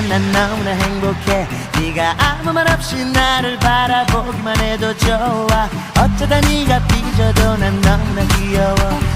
나는 난 너무나 행복해. 네가 아무 말 없이 나를 바라보기만 해도 좋아. 어쩌다 네가 삐져도 난 너무나 귀여워.